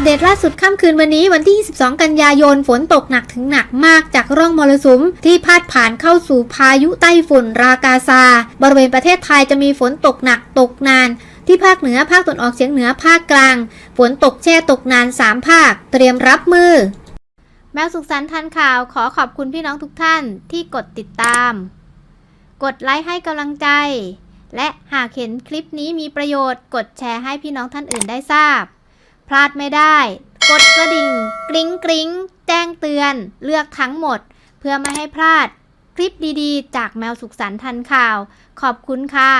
ปเดตล่าสุดค่ำคืนวันนี้วันที่ 22 กันยายนฝนตกหนักถึงหนักมากจากร่องมรสุม ที่พาดผ่านเข้าสู่พายุไต้ฝุ่นรากาซา บริเวณประเทศไทยจะมีฝนตกหนักตกนาน ที่ภาคเหนือภาคตะวันออกเฉียงเหนือภาคกลาง ฝนตกแช่ตกนาน 3 ภาค เตรียมรับมือ แมวสุขสันต์ทันข่าวขอขอบคุณพี่น้องทุกท่านที่กดติดตาม กดไลค์ให้กำลังใจ และหากเห็นคลิปนี้มีประโยชน์ กดแชร์ให้พี่น้องท่านอื่นได้ทราบ พลาดไม่ได้ กดกระดิ่ง กริ๊งกริ๊งแจ้งเตือน เลือกทั้งหมด เพื่อไม่ให้พลาด คลิปดีๆ จากแมวสุขสันต์ทันข่าว ขอบคุณค่ะ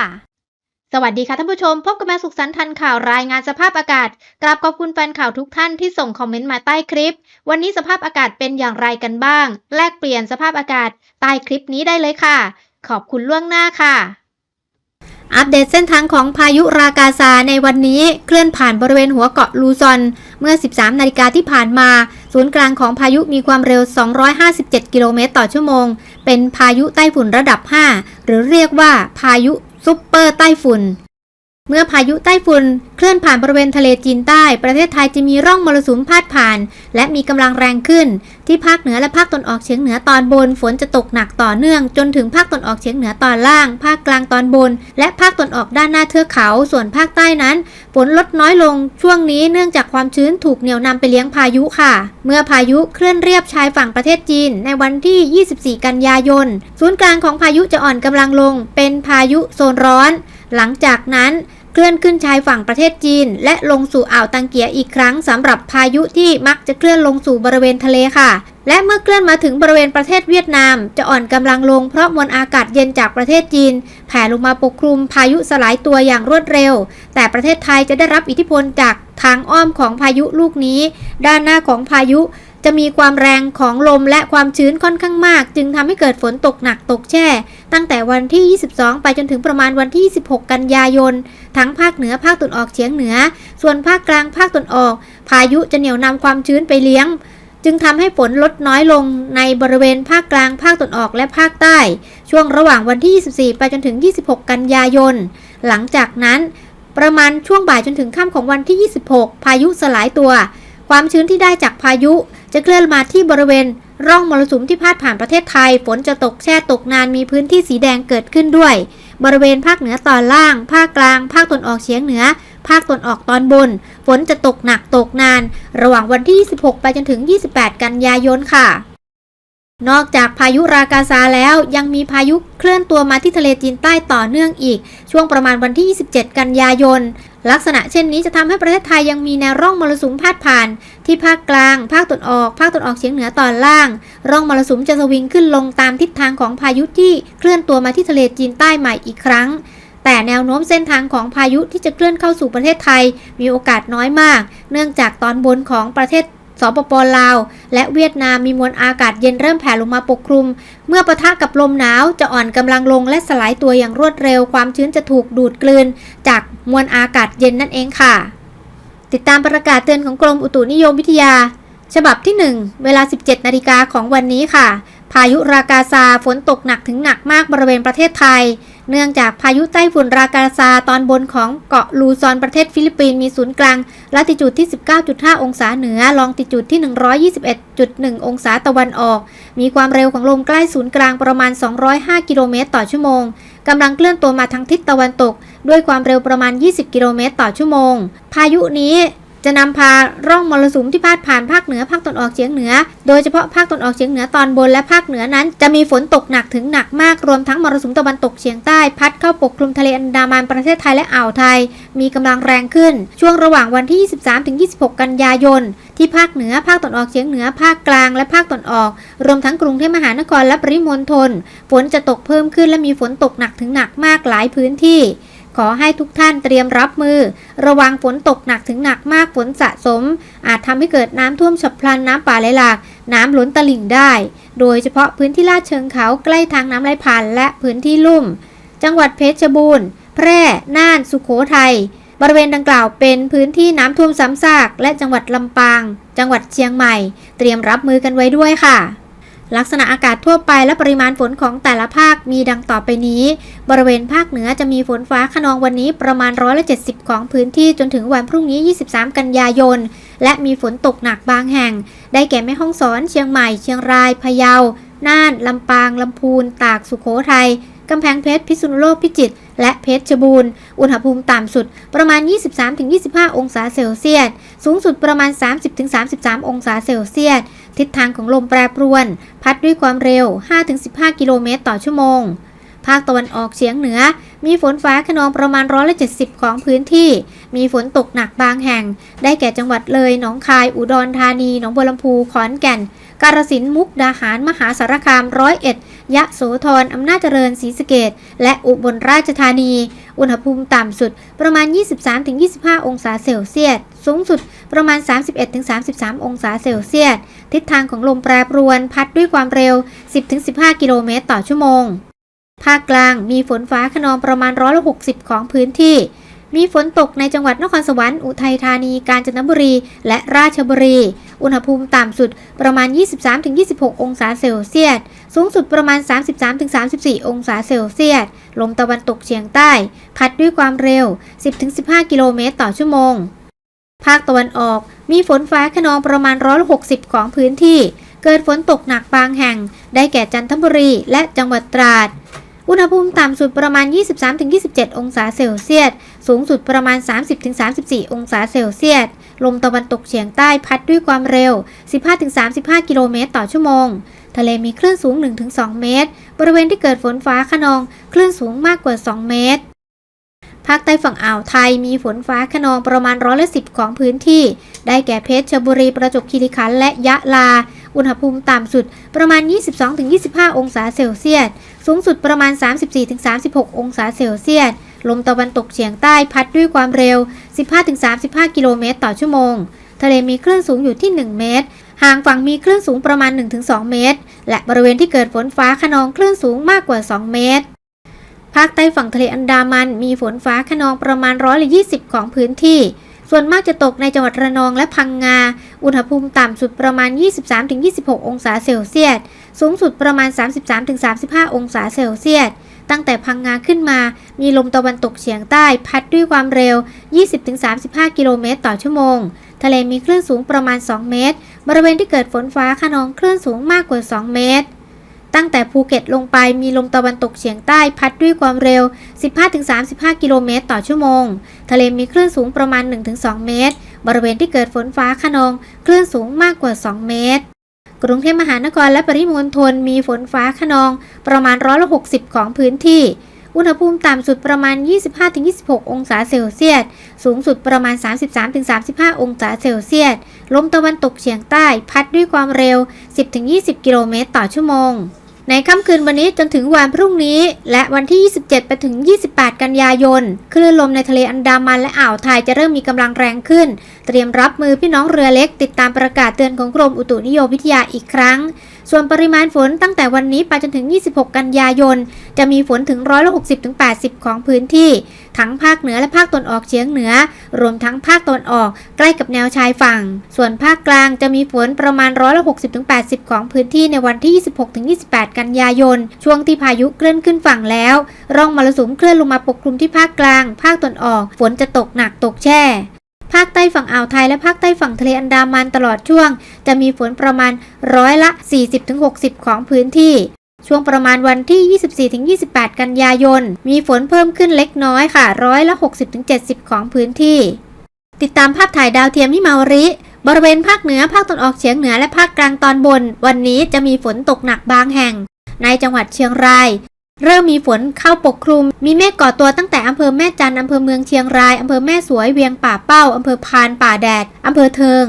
สวัสดีค่ะท่านผู้ชม พบกับแมวสุขสันต์ทันข่าวรายงานสภาพอากาศ กราบขอบคุณแฟนข่าวทุกท่านที่ส่งคอมเมนต์มาใต้คลิป วันนี้สภาพอากาศเป็นอย่างไรกันบ้าง แลกเปลี่ยนสภาพอากาศใต้คลิปนี้ได้เลยค่ะ ขอบคุณล่วงหน้าค่ะ อัปเดตเส้นทางของพายุรากาซาในวันนี้เคลื่อนผ่านบริเวณหัวเกาะลูซอน เมื่อ 13 นาฬิกาที่ผ่านมา ศูนย์กลางของพายุมีความเร็ว 257 กิโลเมตรต่อชั่วโมง เป็นพายุไต้ฝุ่นระดับ 5 หรือเรียกว่าพายุซุปเปอร์ไต้ฝุ่น เมื่อพายุไต้ฝุ่นเคลื่อนผ่านบริเวณทะเลจีนใต้ ประเทศไทยจะมีร่องมรสุมพาดผ่าน และมีกำลังแรงขึ้น ที่ภาคเหนือและภาคตนออกเฉียงเหนือตอนบน ฝนจะตกหนักต่อเนื่อง จนถึงภาคตนออกเฉียงเหนือตอนล่าง ภาคกลางตอนบน และภาคตนออกด้านหน้าเทือกเขา ส่วนภาคใต้นั้นฝนลดน้อยลง ช่วงนี้เนื่องจากความชื้นถูกเหนี่ยวนำไปเลี้ยงพายุค่ะ เมื่อพายุเคลื่อนเรียบชายฝั่งประเทศจีน ในวันที่ 24 กันยายน ศูนย์กลางของพายุจะอ่อนกำลังลง เป็นพายุโซนร้อน หลังจากนั้นเคลื่อนขึ้นชายฝั่งประเทศจีน และลงสู่อ่าวตังเกียอีกครั้งสำหรับพายุที่มักจะเคลื่อนลงสู่บริเวณทะเลค่ะ และเมื่อเคลื่อนมาถึงบริเวณประเทศเวียดนาม จะอ่อนกำลังลงเพราะมวลอากาศเย็นจากประเทศจีน แผ่ลงมาปกคลุมพายุสลายตัวอย่างรวดเร็ว แต่ประเทศไทยจะได้รับอิทธิพลจากทางอ้อมของพายุลูกนี้ ด้านหน้าของพายุ จะมีความแรงของลมและความชื้นค่อนข้างมาก จึงทำให้เกิดฝนตกหนักตกแช่ ตั้งแต่วันที่ 22 ไปจนถึงประมาณวันที่ 16 กันยายน ทั้งภาคเหนือภาคตนออกเฉียงเหนือ ส่วนภาคกลางภาคตนออก พายุจะเหนี่ยวนำความชื้นไปเลี้ยง จึงทำให้ฝนลดน้อยลงในบริเวณภาคกลางภาคตนออกและภาคใต้ ช่วงระหว่างวันที่ 24 ไปจนถึง 26 กันยายน หลังจากนั้น ประมาณช่วงบ่ายจนถึงค่ำของวันที่ 26 พายุสลายตัว ความชื้นที่ได้จากพายุ จะเคลื่อนมาที่บริเวณ ร่องมรสุมที่พาดผ่านประเทศไทย ฝนจะตกแช่ตกนานมีพื้นที่สีแดงเกิดขึ้นด้วย บริเวณภาคเหนือตอนล่าง ภาคกลาง ภาคตนออกเฉียงเหนือ ภาคตนออกตอนบน ฝนจะตกหนักตกนาน ระหว่างวันที่ 26 ไปจนถึง 28 กันยายนค่ะนอกจากพายุรากาซาแล้วยังมีพายุเคลื่อนตัวมาที่ทะเลจีนใต้ต่อเนื่องอีก ช่วงประมาณวันที่ 27 กันยายน ลักษณะเช่นนี้จะทำให้ประเทศไทยยังมีแนวร่องมรสุมพาดผ่าน ที่ภาคกลาง ภาคตะวันออก ภาคตะวันออกเฉียงเหนือตอนล่าง ร่องมรสุมจะสวิงขึ้นลงตามทิศทางของพายุที่เคลื่อนตัวมาที่ทะเลจีนใต้ใหม่อีกครั้ง แต่แนวโน้มเส้นทางของพายุที่จะเคลื่อนเข้าสู่ประเทศไทย มีโอกาสน้อยมาก เนื่องจากตอนบนของประเทศ สปปลาว และเวียดนามมีมวลอากาศเย็นเริ่มแผ่ลงมาปกคลุม เมื่อปะทะกับลมหนาวจะอ่อนกำลังลงและสลายตัวอย่างรวดเร็วความชื้นจะถูกดูดกลืน จากมวลอากาศเย็นนั่นเองค่ะ ติดตามประกาศเตือนของกรมอุตุนิยมวิทยา ฉบับที่ 1 เวลา 17 นาฬิกาของวันนี้ค่ะ พายุรากาซาฝนตกหนักถึงหนักมากบริเวณประเทศไทย เนื่องจากพายุไต้ฝุ่นรากาซาตอนบนของเกาะลูซอนประเทศฟิลิปปินส์มีศูนย์กลางลัติจูดที่ 19.5 องศาเหนือ ลองติจูดที่ 121.1 องศาตะวันออก มีความเร็วของลมใกล้ศูนย์กลางประมาณ 205 กิโลเมตรต่อชั่วโมงกำลังเคลื่อนตัวมาทางทิศตะวันตก ด้วยความเร็วประมาณ 20 กิโลเมตรต่อชั่วโมง พายุนี้ จะนำพาร่องมรสุมที่พาดผ่านภาคเหนือภาคตะวันออกเฉียงเหนือ โดยเฉพาะภาคตะวันออกเฉียงเหนือตอนบนและภาคเหนือนั้น จะมีฝนตกหนักถึงหนักมากรวมทั้งมรสุมตะวันตกเฉียงใต้พัดเข้าปกคลุมทะเลอันดามันประเทศไทยและอ่าวไทย มีกำลังแรงขึ้น ช่วงระหว่างวันที่ 23-26 กันยายน ที่ภาคเหนือภาคตะวันออกเฉียงเหนือภาคกลางและภาคตะวันออก รวมทั้งกรุงเทพมหานครและปริมณฑลฝนจะตกเพิ่มขึ้นและมีฝนตกหนักถึงหนักมากหลายพื้นที่ ขอให้ทุกท่านเตรียมรับมือ ระวังฝนตกหนักถึงหนักมากฝนสะสม อาจทำให้เกิดน้ำท่วมฉับพลันน้ำป่าไหลหลาก น้ำล้นตลิ่งได้ โดยเฉพาะพื้นที่ลาดเชิงเขาใกล้ทางน้ำไหลผ่านและพื้นที่ลุ่ม จังหวัดเพชรบูรณ์ แพร่ น่าน สุโขทัยบริเวณดังกล่าวเป็นพื้นที่น้ำท่วมซ้ำซาก และจังหวัดลำปาง จังหวัดเชียงใหม่ เตรียมรับมือกันไว้ด้วยค่ะ ลักษณะอากาศทั่วไปและปริมาณฝนของแต่ละภาคมีดังต่อไปนี้ บริเวณภาคเหนือจะมีฝนฟ้าขนองวันนี้ประมาณร้อยละ70 ของพื้นที่จนถึงวันพรุ่งนี้ 23 กันยายน และมีฝนตกหนักบางแห่ง ได้แก่แม่ฮ่องสอน เชียงใหม่ เชียงราย พะเยา น่าน ลำปาง ลำพูน ตาก สุโขทัยกำแพงเพชร พิษณุโลก พิจิตร และเพชรบูรณ์ อุณหภูมิต่ำสุดประมาณ 23-25 องศาเซลเซียส สูงสุดประมาณ 30-33 องศาเซลเซียส ทิศทางของลมแปรปรวน พัดด้วยความเร็ว 5-15 กิโลเมตรต่อชั่วโมง ภาคตะวันออกเฉียงเหนือ มีฝนฟ้าขนองประมาณร้อยละ70 ของพื้นที่ มีฝนตกหนักบางแห่ง ได้แก่จังหวัดเลย หนองคาย อุดรธานี หนองบัวลำพู ขอนแก่น กาฬสินธุ์มุกดาหารมหาสารคามร้อยเอ็ดยะโสธรอำนาจเจริญศรีสะเกดและอุบลราชธานี อุณหภูมิต่ำสุดประมาณ 23-25 องศาเซลเซียส สูงสุดประมาณ 31-33 องศาเซลเซียส ทิศทางของลมแปรปรวนพัดด้วยความเร็ว 10-15 กิโลเมตรต่อชั่วโมง ภาคกลางมีฝนฟ้าขนองประมาณร้อยละ60 ของพื้นที่ มีฝนตกในจังหวัดนครสวรรค์ อุทัยธานี กาญจนบุรี และราชบุรี อุณหภูมิต่ำสุดประมาณ 23-26 องศาเซลเซียส สูงสุดประมาณ 33-34 องศาเซลเซียส ลมตะวันตกเฉียงใต้ พัดด้วยความเร็ว 10-15 กิโลเมตรต่อชั่วโมง ภาคตะวันออก มีฝนฟ้าขนองประมาณร้อยละ60 ของพื้นที่ เกิดฝนตกหนักบางแห่ง ได้แก่จันทบุรีและจังหวัดตราด อุณหภูมิต่ำสุดประมาณ 23-27 องศาเซลเซียส สูงสุดประมาณ 30-34 องศาเซลเซียส ลมตะวันตกเฉียงใต้พัดด้วยความเร็ว 15-35 กิโลเมตรต่อชั่วโมง ทะเลมีคลื่นสูง 1-2 เมตร บริเวณที่เกิดฝนฟ้าขนอง คลื่นสูงมากกว่า 2 เมตร ภาคใต้ฝั่งอ่าวไทยมีฝนฟ้าขนองประมาณร้อยละสิบของพื้นที่ ได้แก่เพชรบุรีประจวบคีรีขันธ์และยะลา อุณหภูมิต่ำสุดประมาณ 22-25 องศาเซลเซียส สูงสุดประมาณ 34-36 องศาเซลเซียส ลมตะวันตกเฉียงใต้พัดด้วยความเร็ว 15-35 กิโลเมตรต่อชั่วโมง ทะเลมีคลื่นสูงอยู่ที่ 1 เมตร ห่างฝั่งมีคลื่นสูงประมาณ 1-2 เมตร และบริเวณที่เกิดฝนฟ้าขนองคลื่นสูงมากกว่า 2 เมตรภาคใต้ฝั่งทะเลอันดามันมีฝนฟ้าขนองประมาณร้อยละ20ของพื้นที่ ส่วนมากจะตกในจังหวัดระนองและพังงา อุณหภูมิต่ำสุดประมาณ 23-26 องศาเซลเซียส สูงสุดประมาณ 33-35 องศาเซลเซียส ตั้งแต่พังงาขึ้นมา มีลมตะวันตกเฉียงใต้พัดด้วยความเร็ว 20-35 กิโลเมตรต่อชั่วโมง ทะเลมีคลื่นสูงประมาณ 2 เมตร บริเวณที่เกิดฝนฟ้าขนองคลื่นสูงมากกว่า 2 เมตร ตั้งแต่ภูเก็ตลงไปมีลมตะวันตกเฉียงใต้พัดด้วยความเร็ว 15-35 กิโลเมตรต่อชั่วโมง ทะเลมีคลื่นสูงประมาณ 1-2 เมตร บริเวณที่เกิดฝนฟ้าขนองคลื่นสูงมากกว่า 2 เมตร กรุงเทพมหานครและปริมณฑลมีฝนฟ้าขนอง ประมาณร้อยละ60 ของพื้นที่ อุณหภูมิต่ำสุดประมาณ 25-26 องศาเซลเซียส สูงสุดประมาณ 33-35 องศาเซลเซียส ลมตะวันตกเฉียงใต้ พัดด้วยความเร็ว 10-20 กิโลเมตรต่อชั่วโมง ในค่ำคืนวันนี้จนถึงวันพรุ่งนี้ และวันที่ 27 ไปถึง 28 กันยายน คลื่นลมในทะเลอันดามันและอ่าวไทยจะเริ่มมีกำลังแรงขึ้น เตรียมรับมือพี่น้องเรือเล็ก ติดตามประกาศเตือนของกรมอุตุนิยมวิทยาอีกครั้ง ส่วนปริมาณฝนตั้งแต่วันนี้ไปจนถึง 26 กันยายน จะมีฝนถึงร้อยละ60-80 ของพื้นที่ ทั้งภาคเหนือและภาคตะวันออกเฉียงเหนือ รวมทั้งภาคตะวันออกใกล้กับแนวชายฝั่ง ส่วนภาคกลางจะมีฝนประมาณร้อยละ60-80 ของพื้นที่ในวันที่ 26-28 กันยายน ช่วงที่พายุเคลื่อนขึ้นฝั่งแล้ว ร่องมรสุมเคลื่อนลงมาปกคลุมที่ภาคกลาง ภาคตะวันออก ฝนจะตกหนักตกแช่ภาคใต้ฝั่งอ่าวไทยและภาคใต้ฝั่งทะเลอันดามันตลอดช่วง จะมีฝนประมาณร้อยละ 40-60 ของพื้นที่ ช่วงประมาณวันที่ 24-28 กันยายน มีฝนเพิ่มขึ้นเล็กน้อยค่ะ ร้อยละ 60-70 ของพื้นที่ ติดตามภาพถ่ายดาวเทียมฮิมาวริ บริเวณภาคเหนือ ภาคตะวันออกเฉียงเหนือ และภาคกลางตอนบน วันนี้จะมีฝนตกหนักบางแห่ง ในจังหวัดเชียงราย เริ่มมีฝนเข้าปกคลุม มีเมฆก่อตัวตั้งแต่อำเภอแม่จันทร์อำเภอเมืองเชียงรายอำเภอแม่สวย เวียงป่าเป้าอำเภอพานป่าแดดอำเภอเทิง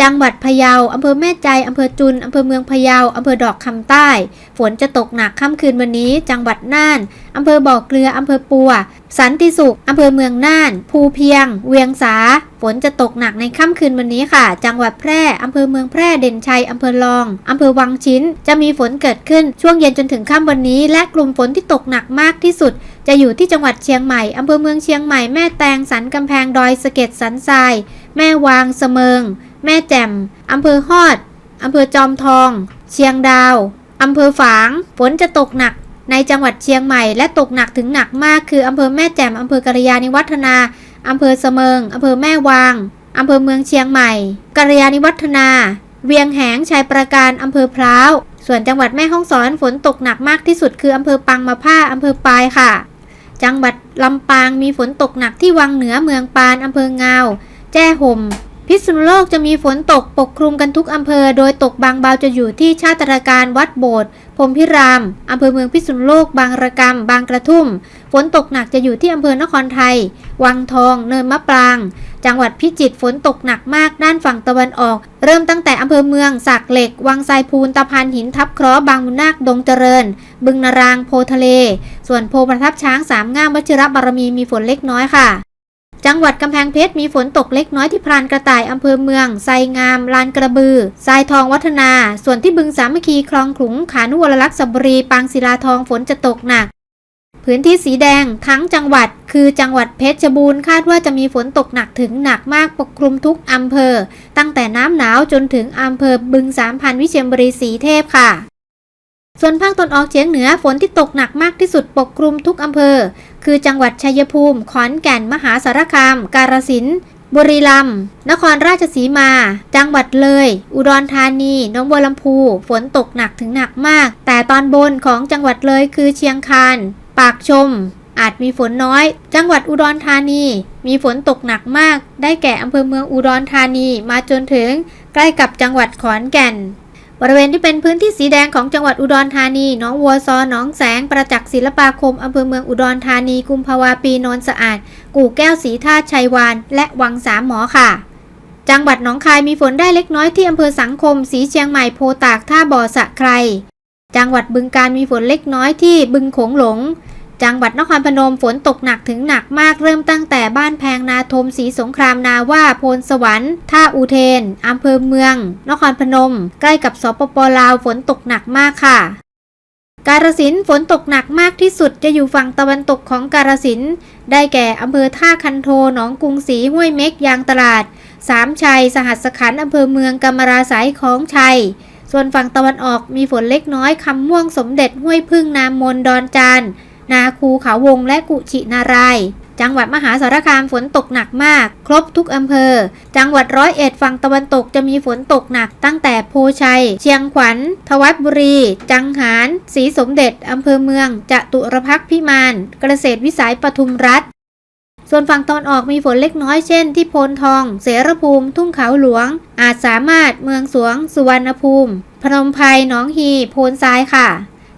จังหวัดพะเยา อำเภอแม่ใจ อำเภอจุน อำเภอเมืองพะเยา อำเภอดอกคำใต้ ฝนจะตกหนักค่ำคืนวันนี้ จังหวัดน่าน อำเภอบ่อเกลือ อำเภอปัว สันติสุข อำเภอเมืองน่าน ภูเพียง เวียงสา ฝนจะตกหนักในค่ำคืนวันนี้ค่ะ จังหวัดแพร่ อำเภอเมืองแพร่ เด่นชัย อำเภอลอง อำเภอวังชิ้น จะมีฝนเกิดขึ้นช่วงเย็นจนถึงค่ำวันนี้ และกลุ่มฝนที่ตกหนักมากที่สุดจะอยู่ที่จังหวัดเชียงใหม่ อำเภอเมืองเชียงใหม่ แม่แตง สันกำแพง ดอยสะเก็ด สันทราย แม่วาง เสมิง แม่แจ่มอำเภอฮอดอำเภอจอมทอง เชียงดาวอำเภอฝาง ฝนจะตกหนัก ในจังหวัดเชียงใหม่ และตกหนักถึงหนักมาก คืออำเภอแม่แจ่มอำเภอกระยาณิวัฒนาอำเภอเสมิงอำเภอแม่วางอำเภอเมืองเชียงใหม่กัลยาณิวัฒนา เวียงแหงชัยประการอำเภอพร้าว ส่วนจังหวัดแม่ฮ่องสอนฝนตกหนักมากที่สุด คืออำเภอปังมาผ้าอำเภอปายค่ะ จังหวัดลำปางมีฝนตกหนักที่วังเหนือเมืองปานอำเภองาวแจ้ห่ม พิษณุโลกจะมีฝนตกปกคลุมกันทุกอำเภอ โดยตกบางเบาจะอยู่ที่ชาติตรการวัดโบสถ์พรมพิรามอำเภอเมืองพิษณุโลก บางระกำบางกระทุ่ม ฝนตกหนักจะอยู่ที่อำเภอนครไทย วังทอง เนินมะปราง จังหวัดพิจิตรฝนตกหนักมากด้านฝั่งตะวันออก เริ่มตั้งแต่อำเภอเมืองสากเหล็ก วังไซพูนตะพานหินทับเคราะห์บางมุนนาคดงเจริญ บึงนารางโพทะเล ส่วนโพประทับช้างสามง่ามวชิระบารมีมีฝนเล็กน้อยค่ะ จังหวัดกำแพงเพชรมีฝนตกเล็กน้อยที่พรานกระต่ายอำเภอเมือง ไซงาม ลานกระบือ ทรายทองวัฒนา ส่วนที่บึงสามัคคีคลองขลุง ขานุวรลักษณ์สบรี ปางศิลาทองฝนจะตกหนัก พื้นที่สีแดงทั้งจังหวัด คือจังหวัดเพชรบูรณ์คาดว่าจะมีฝนตกหนักถึงหนักมากปกคลุมทุกอำเภอ ตั้งแต่น้ำหนาวจนถึงอำเภอบึงสามพันวิเชียรบุรีสีเทพค่ะส่วนภาคตะวันออกเฉียงเหนือฝนที่ตกหนักมากที่สุดปกคลุมทุกอำเภอ คือจังหวัดชัยภูมิ ขอนแก่น มหาสารคาม กาฬสินธุ์บุรีรัมย์นครราชสีมา จังหวัดเลย อุดรธานีน้องบัวลำพู ฝนตกหนักถึงหนักมาก แต่ตอนบนของจังหวัดเลยคือเชียงคาน ปากชม อาจมีฝนน้อย จังหวัดอุดรธานี มีฝนตกหนักมาก ได้แก่อำเภอเมืองอุดรธานีมาจนถึง ใกล้กับจังหวัดขอนแก่น บริเวณที่เป็นพื้นที่สีแดงของจังหวัดอุดรธานีหนองวัวซอหนองแสง ประจักษ์ศิลปาคมอำเภอเมืองอุดรธานีกุมภาวาปีนนสะอาด กู่แก้วสีท่าชัยวาน และวังสามหมอค่ะ จังหวัดหนองคายมีฝนได้เล็กน้อยที่อำเภอสังคม สีเชียงใหม่โพตากท่าบ่อสะไครจังหวัดบึงการมีฝนเล็กน้อยที่บึงโขงหลง จังหวัดนครพนมฝนตกหนักถึงหนักมากเริ่มตั้งแต่บ้านแพงนาทมสีสงครามนาว่าโพนสวรรค์ท่าอุเทนอำเภอเมือง นครพนม ใกล้กับสปปลาวฝนตกหนักมากค่ะ กาฬสินฝนตกหนักมากที่สุดจะอยู่ฝั่งตะวันตกของกาฬสินได้แก่อำเภอท่าคันโทหนองกรุงศรีห้วยเม็กยางตลาด สามชัย สหัสขันอำเภอเมืองกำมราสายของชัย ส่วนฝั่งตะวันออกมีฝนเล็กน้อยคำม่วงสมเด็จห้วยพึ่งนามมนดอนจาน นาคูเขาวงและกุชินาราย จังหวัดมหาสารคามฝนตกหนักมาก ครบทุกอำเภอ จังหวัดร้อยเอ็ดฝั่งตะวันตกจะมีฝนตกหนัก ตั้งแต่โพชัย เชียงขวัญ ทวัดบุรี จังหารศรีสมเด็จอำเภอเมืองจตุรพักพิมานเกษตรวิสัยปทุมรัฐส่วนฝั่งตอนออกมีฝนเล็กน้อยเช่นที่โพนทอง เสรภูมิ ทุ่งเขาหลวง อาจสามารถเมืองสวง สุวรรณภูมิ พนมไพรหนองฮี โพนทรายค่ะ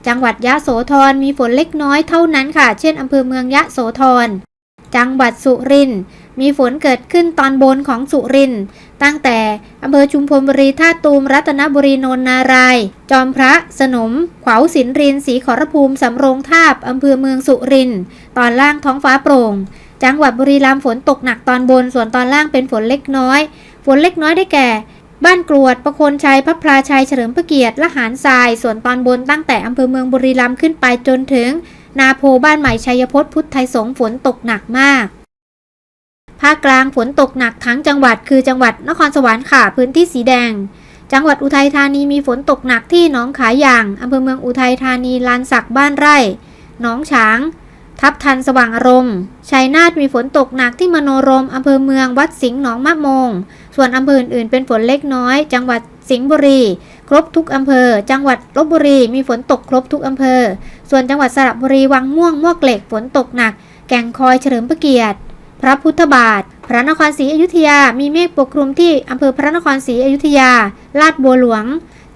จังหวัดยะโสธรมีฝนเล็กน้อยเท่านั้นค่ะ เช่นอำเภอเมืองยะโสธร จังหวัดสุรินทร์มีฝนเกิดขึ้นตอนบนของสุรินทร์ตั้งแต่อำเภอชุมพลบุรีท่าตูมรัตนบุรีนนนาราย จอมพระ สนม ขวาวสินรินทร์ศรีขอรภูมิสำโรงทาบอำเภอเมืองสุรินทร์ตอนล่างท้องฟ้าโปร่ง จังหวัดบุรีรัมย์ฝนตกหนักตอนบนส่วนตอนล่างเป็นฝนเล็กน้อย ฝนเล็กน้อยได้แก่ บ้านกรวดประคนชัยพระพลาชัยเฉลิมพระเกียรติละหารทราย ส่วนตอนบนตั้งแต่อำเภอเมืองบุรีรัมย์ขึ้นไปจนถึง นาโพบ้านใหม่ชัยพจน์พุทธไทยสงฝนตกหนักมากภาคกลางฝนตกหนักทั้งจังหวัดคือจังหวัดนครสวรรค์ค่ะพื้นที่สีแดง จังหวัดอุทัยธานีมีฝนตกหนักที่หนองขายอย่างอำเภอเมืองอุทัยธานีลานสักบ้านไร่หนองฉาง ทับทันสว่างอารมณ์ชัยนาทมีฝนตกหนักที่มโนรมอำเภอเมืองวัดสิงห์หนองมะมง ส่วนอำเภออื่นๆเป็นฝนเล็กน้อย จังหวัดสิงห์บุรี ครบทุกอำเภอ จังหวัดลบบุรีมีฝนตกครบทุกอำเภอ ส่วนจังหวัดสระบุรีวังม่วงมวกเหล็กฝนตกหนัก แก่งคอยเฉลิมพระเกียรติ พระพุทธบาท พระนครศรีอยุธยา มีเมฆปกคลุมที่อำเภอพระนครศรีอยุธยา ลาดบัวหลวง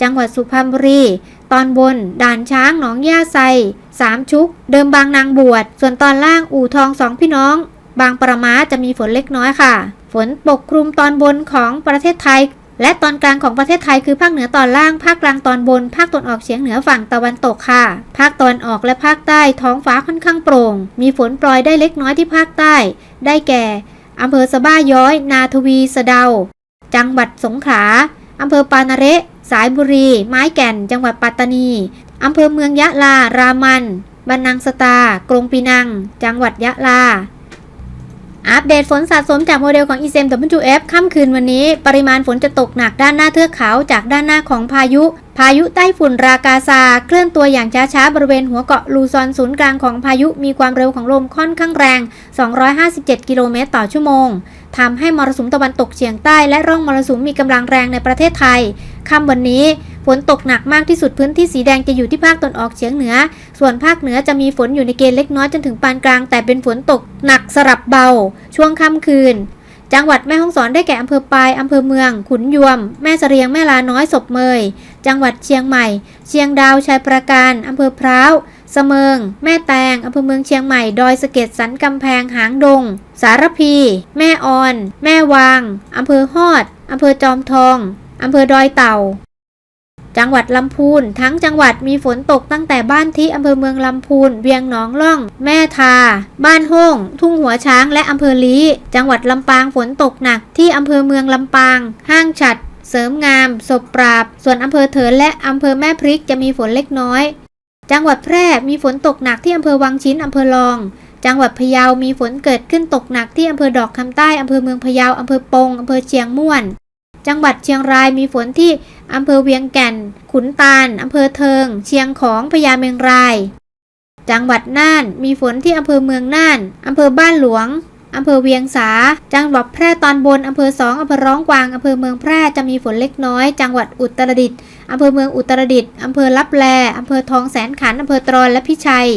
จังหวัดสุพรรณบุรี ตอนบน ด่านช้างหนองย่าไซ สามชุก เดิมบางนางบวช ส่วนตอนล่างอู่ทองสองพี่น้อง บางประมาจะมีฝนเล็กน้อยค่ะ ฝนปกคลุมตอนบนของประเทศไทย และตอนกลางของประเทศไทยคือภาคเหนือตอนล่าง ภาคกลางตอนบน ภาคตะวันออกเฉียงเหนือฝั่งตะวันตกค่ะ ภาคตะวันออกและภาคใต้ท้องฟ้าค่อนข้างโปร่ง มีฝนโปรยได้เล็กน้อยที่ภาคใต้ ได้แก่อำเภอสะบ้าย้อย นาทวีสะเดา จังหวัดสงขลาอำเภอปานาเระสายบุรี ไม้แก่น จังหวัดปัตตานี อำเภอเมืองยะลา รามันบันนังสตา กรงปีนัง จังหวัดยะลา อัปเดตฝนสะสมจากโมเดลของ e s m WF ค่ำคืนวันนี้ ปริมาณฝนจะตกหนักด้านหน้าเทือกเขาจากด้านหน้าของพายุ พายุใต้ฝุ่นรากาซา เคลื่อนตัวอย่างช้าๆ บริเวณหัวเกาะลูซอนศูนย์กลางของพายุมีความเร็วของลมค่อนข้างแรง 257 กิโลเมตรต่อชั่วโมงทำให้มรสุมตะวันตกเฉียงใต้และร่องมรสุมมีกำลังแรงในประเทศไทย ค่ำวันนี้ ฝนตกหนักมากที่สุดพื้นที่สีแดงจะอยู่ที่ภาคตะวันออกเฉียงเหนือ ส่วนภาคเหนือจะมีฝนอยู่ในเกณฑ์เล็กน้อยจนถึงปานกลาง แต่เป็นฝนตกหนักสลับเบา ช่วงค่ำคืน จังหวัดแม่ฮ่องสอนได้แก่อำเภอปายอำเภอเมือง ขุนยวม แม่เสรียงแม่ลาน้อยศพเมย จังหวัดเชียงใหม่ เชียงดาวชัยประการอำเภอพร้าวเสมิง แม่แตงอำเภอเมืองเชียงใหม่ ดอยสะเก็ดสันกำแพง หางดง สารพี แม่ออน แม่วางอำเภอฮอดอำเภอจอมทอง อำเภอดอยเต่า จังหวัดลำพูน ทั้งจังหวัดมีฝนตกตั้งแต่บ้านที่อำเภอเมืองลำพูน เวียงหนองล่อง แม่ทา บ้านห้งทุ่งหัวช้าง และอำเภอลีจังหวัดลำปางฝนตกหนักที่อำเภอเมืองลำปาง ห้างฉัด เสริมงาม ศพปราบ ส่วนอำเภอเถินและอำเภอแม่พริกจะมีฝนเล็กน้อย จังหวัดแพร่มีฝนตกหนักที่อำเภอวังชิ้นอำเภอรองจังหวัดพะเยามีฝนเกิดขึ้นตกหนักที่อำเภอดอกคำใต้ อำเภอเมืองพะเยา อำเภอปง อำเภอเชียงม่วน จังหวัดเชียงรายมีฝนที่อำเภอเวียงแก่น ขุนตาลอำเภอเทิง เชียงของพญาเมงราย จังหวัดน่านมีฝนที่อำเภอเมืองน่านอำเภอบ้านหลวงอำเภอเวียงสา จังหวัดแพร่ตอนบนอำเภอสองอำเภอร้องกวางอำเภอเมืองแพร่จะมีฝนเล็กน้อย จังหวัดอุตรดิตถ์อำเภอเมืองอุตรดิตถ์อำเภอลับแลอำเภอทองแสนขันอำเภอตรอนและพิชัย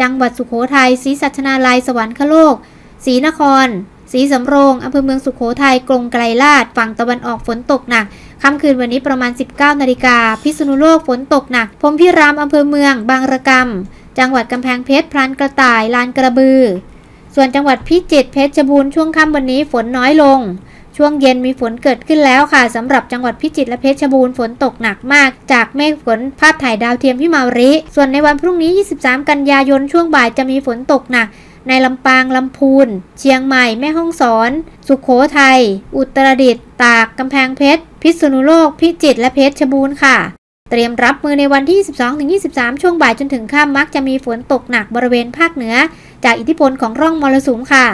จังหวัดสุโขทัยศรีสัชนาลัยสวรรคโลกศรีนคร ศรีสำโรงอำเภอเมืองสุโขทัยกรงไกรลาดฝั่งตะวันออกฝนตกหนักค่ำคืนวันนี้ประมาณ 19นาฬิกาพิษณุโลกฝนตกหนักพรหมพิรามอำเภอเมือง บางระกำจังหวัดกำแพงเพชรพลานกระต่ายลานกระบือ ส่วนจังหวัดพิจิตรเพชรบูรณ์ช่วงค่ำวันนี้ฝนน้อยลง ช่วงเย็นมีฝนเกิดขึ้นแล้วค่ะสำหรับจังหวัดพิจิตรและเพชรบูรณ์ฝนตกหนักมาก จากเมฆฝนภาพถ่ายดาวเทียมพิมาริ ส่วนในวันพรุ่งนี้ 23 กันยายนช่วงบ่ายจะมีฝนตกหนัก ในลำปางลำพูน เชียงใหม่แม่ฮ่องสอน สุขโขทัย อุตรดิตถ์ตาก กำแพงเพชร พิษณุโลก พิจิตรและเพชรบูรณ์ค่ะ เตรียมรับมือในวันที่22-23 ช่วงบ่ายจนถึงค่ำมักจะมีฝนตกหนักบริเวณภาคเหนือ จากอิทธิพลของร่องมรสุมค่ะ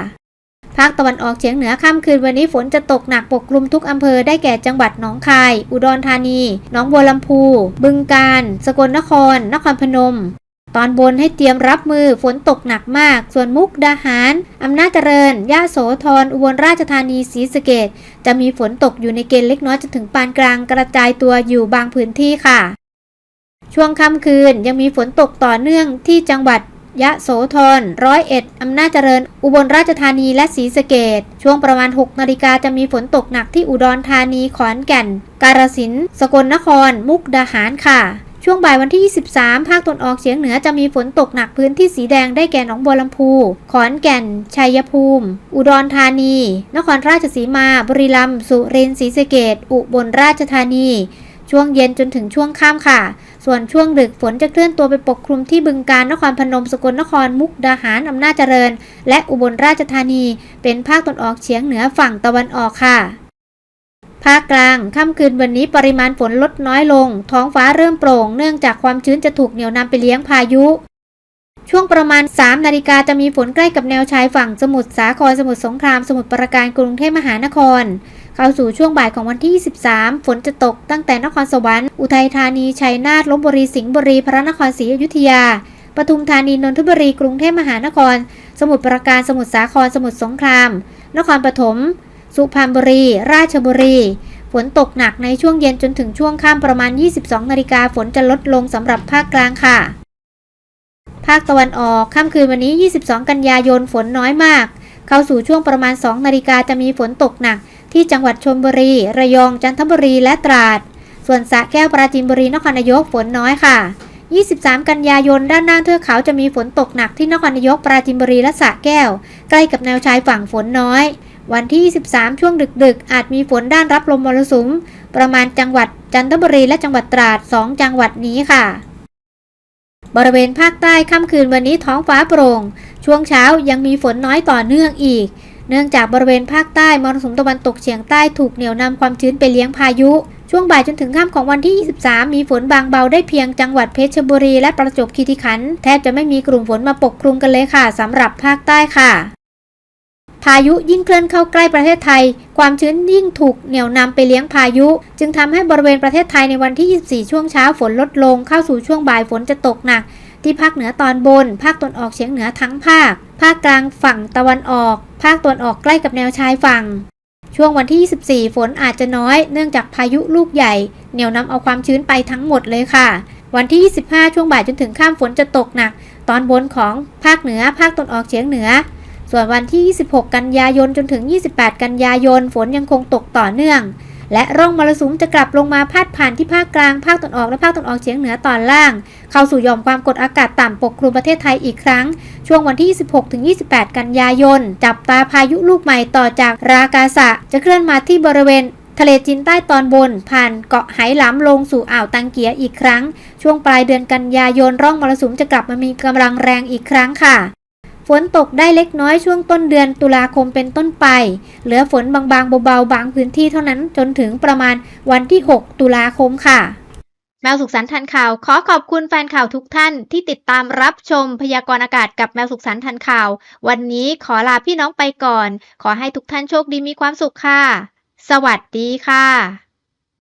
ภาคตะวันออกเฉียงเหนือค่ำคืนวันนี้ฝนจะตกหนักปกคลุมทุกอำเภอได้แก่จังหวัดหนองคาย อุดรธานี หนองบัวลำพู บึงกาฬ สกลนคร นครพนม ตอนบนให้เตรียมรับมือฝนตกหนักมาก ส่วนมุกดาหาร อำนาจเจริญยะโสธรอุบลราชธานีศรีสะเกดจะมีฝนตกอยู่ในเกณฑ์เล็กน้อยจนถึงปานกลางกระจายตัวอยู่บางพื้นที่ค่ะ ช่วงค่ำคืนยังมีฝนตกต่อเนื่องที่จังหวัดยะโสธรร้อยเอ็ดอำนาจเจริญ อุบลราชธานีและศรีสะเกดช่วงประมาณ 6 นาฬิกาจะมีฝนตกหนักที่อุดรธานีขอนแก่น กาฬสินธุ์สกลนคร มุกดาหารค่ะ ช่วงบ่ายวันที่ 23 ภาคตนออกเฉียงเหนือจะมีฝนตกหนักพื้นที่สีแดงได้แก่หนองบัวลำพู ขอนแก่น ชัยภูมิ อุดรธานี นครราชสีมา บุรีรัมย์ สุรินทร์ศรีสะเกดอุบลราชธานี ช่วงเย็นจนถึงช่วงค่ำค่ะ ส่วนช่วงดึกฝนจะเคลื่อนตัวไปปกคลุมที่บึงกาฬนครพนม สกลนคร มุกดาหาร อำนาจเจริญ และอุบลราชธานี เป็นภาคตนออกเฉียงเหนือฝั่งตะวันออกค่ะ ภาคกลางค่ำคืนวันนี้ปริมาณฝนลดน้อยลง ท้องฟ้าเริ่มโปร่งเนื่องจากความชื้นจะถูกเหนี่ยวนำไปเลี้ยงพายุ ช่วงประมาณ 3 นาฬิกาจะมีฝนใกล้กับแนวชายฝั่งสมุทรสาครสมุทรสงคราม สมุทรปราการกรุงเทพมหานคร เข้าสู่ช่วงบ่ายของวันที่ 23 ฝนจะตกตั้งแต่นครสวรรค์อุทัยธานีชัยนาทลบบุรีสิงห์บุรีพระนครศรีอยุธยาปทุมธานีนนทบุรีกรุงเทพมหานคร สมุทรปราการสมุทรสาครสมุทรสงคราม นครปฐม สุพรรณบุรี ราชบุรี ฝนตกหนักในช่วงเย็นจนถึงช่วงค่ำประมาณ 22 นาฬิกาฝนจะลดลงสำหรับภาคกลางค่ะ ภาคตะวันออกค่ำคืนวันนี้ 22 กันยายนฝนน้อยมาก เข้าสู่ช่วงประมาณ 2 นาฬิกาจะมีฝนตกหนัก ที่จังหวัดชลบุรี ระยอง จันทบุรีและตราด ส่วนสระแก้วปราจีนบุรีนครนายกฝนน้อยค่ะ 23 กันยายนด้านหน้าเทือกเขาจะมีฝนตกหนักที่นครนายกปราจีนบุรีและสระแก้ว ใกล้กับแนวชายฝั่งฝนน้อย วันที่ 23 ช่วงดึกๆ อาจมีฝนด้านรับลมมรสุม ประมาณจังหวัดจันทบุรีและจังหวัดตราด 2 จังหวัดนี้ค่ะ บริเวณภาคใต้ค่ำคืนวันนี้ท้องฟ้าโปร่ง ช่วงเช้ายังมีฝนน้อยต่อเนื่องอีก เนื่องจากบริเวณภาคใต้มรสุมตะวันตกเฉียงใต้ถูกเหนี่ยวนำความชื้นไปเลี้ยงพายุ ช่วงบ่ายจนถึงค่ำของวันที่ 23 มีฝนบางเบาได้เพียงจังหวัดเพชรบุรีและประจวบคีรีขันธ์แทบจะไม่มีกลุ่มฝนมาปกคลุมกันเลยค่ะสำหรับภาคใต้ค่ะ พายุยิ่งเคลื่อนเข้าใกล้ประเทศไทย ความชื้นยิ่งถูกเหนี่ยวนำไปเลี้ยงพายุ จึงทำให้บริเวณประเทศไทยในวันที่ 24 ช่วงเช้าฝนลดลง เข้าสู่ช่วงบ่ายฝนจะตกหนัก ที่ภาคเหนือตอนบน ภาคตะวันออกเฉียงเหนือทั้งภาค ภาคกลางฝั่งตะวันออก ภาคตะวันออกใกล้กับแนวชายฝั่ง ช่วงวันที่ 24 ฝนอาจจะน้อย เนื่องจากพายุลูกใหญ่ เหนี่ยวนำเอาความชื้นไปทั้งหมดเลยค่ะ วันที่ 25 ช่วงบ่ายจนถึงข้ามฝนจะตกหนัก ตอนบนของภาคเหนือ ภาคตะวันออกเฉียงเหนือ ส่วนวันที่ 26 กันยายนจนถึง 28 กันยายน ฝนยังคงตกต่อเนื่อง และร่องมรสุมจะกลับลงมาพาดผ่านที่ภาคกลาง ภาคตะวันออกและภาคตะวันออกเฉียงเหนือตอนล่าง เข้าสู่ย่อมความกดอากาศต่ำปกคลุมประเทศไทยอีกครั้ง ช่วงวันที่ 26 ถึง 28 กันยายน จับตาพายุลูกใหม่ต่อจากรากาสะ จะเคลื่อนมาที่บริเวณทะเลจีนใต้ตอนบน ผ่านเกาะไหหลำลงสู่อ่าวตังเกียอีกครั้ง ช่วงปลายเดือนกันยายนร่องมรสุมจะกลับมามีกำลังแรงอีกครั้งค่ะ ฝนตกได้เล็กน้อยช่วงต้นเดือนตุลาคมเป็นต้นไป เหลือฝนบางๆเบาๆบางพื้นที่เท่านั้นจนถึงประมาณวันที่ 6 ตุลาคมค่ะ แมวสุขสันต์ทันข่าว ขอขอบคุณแฟนข่าวทุกท่านที่ติดตามรับชมพยากรณ์อากาศกับแมวสุขสันต์ทันข่าว วันนี้ขอลาพี่น้องไปก่อน ขอให้ทุกท่านโชคดีมีความสุขค่ะ สวัสดีค่ะ